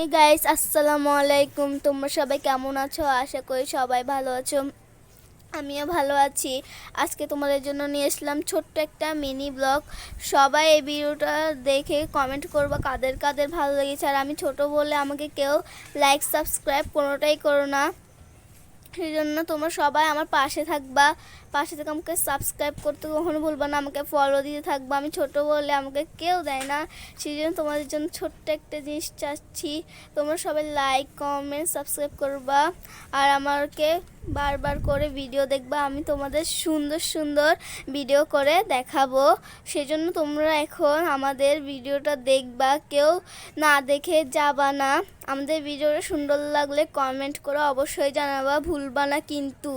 Hey guys আসসালামু আলাইকুম তোমরা সবাই কেমন আছো? আশা করি সবাই ভালো আছো। আমিও ভালো আছি। আজকে তোমাদের জন্য নিয়ে এসলাম ছোট্ট একটা মিনি ব্লগ সবাই এই ভিডিওটা দেখে কমেন্ট করবা কাদের কাদের ভালো লেগেছে। আর আমি ছোট বলে আমাকে কেউ লাইক সাবস্ক্রাইব কোনোটাই করো না। সেই জন্য তোমরা সবাই আমার পাশে থাকবা। পাশে থেকে আমাকে সাবস্ক্রাইব করতে কখনো ভুলবা না, আমাকে ফলো দিতে থাকবা। আমি ছোট বলে আমাকে কেউ দেয় না। সেই জন্য তোমাদের জন্য ছোট্ট একটা জিনিস চাচ্ছি, তোমরা সবাই লাইক কমেন্ট সাবস্ক্রাইব করবা। আর আমাকে বারবার করে ভিডিও দেখবা, আমি তোমাদের সুন্দর সুন্দর ভিডিও করে দেখাবো। সেজন্য তোমরা এখন আমাদের ভিডিওটা দেখবা, কেউ না দেখে যাবা না। আমাদের ভিডিওটা সুন্দর লাগলে কমেন্ট করে অবশ্যই জানাবা, ভুলবা না কিন্তু।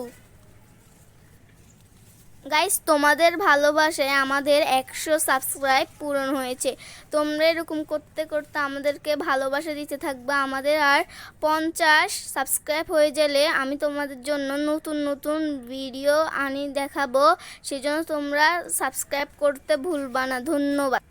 গাইস তোমাদের ভালোবাসায় আমাদের একশো সাবস্ক্রাইব পূরণ হয়েছে। তোমরা এরকম করতে করতে আমাদেরকে ভালোবাসা দিতে থাকবে। আমাদের আর পঞ্চাশ সাবস্ক্রাইব হয়ে গেলে আমি তোমাদের জন্য নতুন নতুন ভিডিও আনি দেখাবো। সেজন্য তোমরা সাবস্ক্রাইব করতে ভুলবা না। ধন্যবাদ।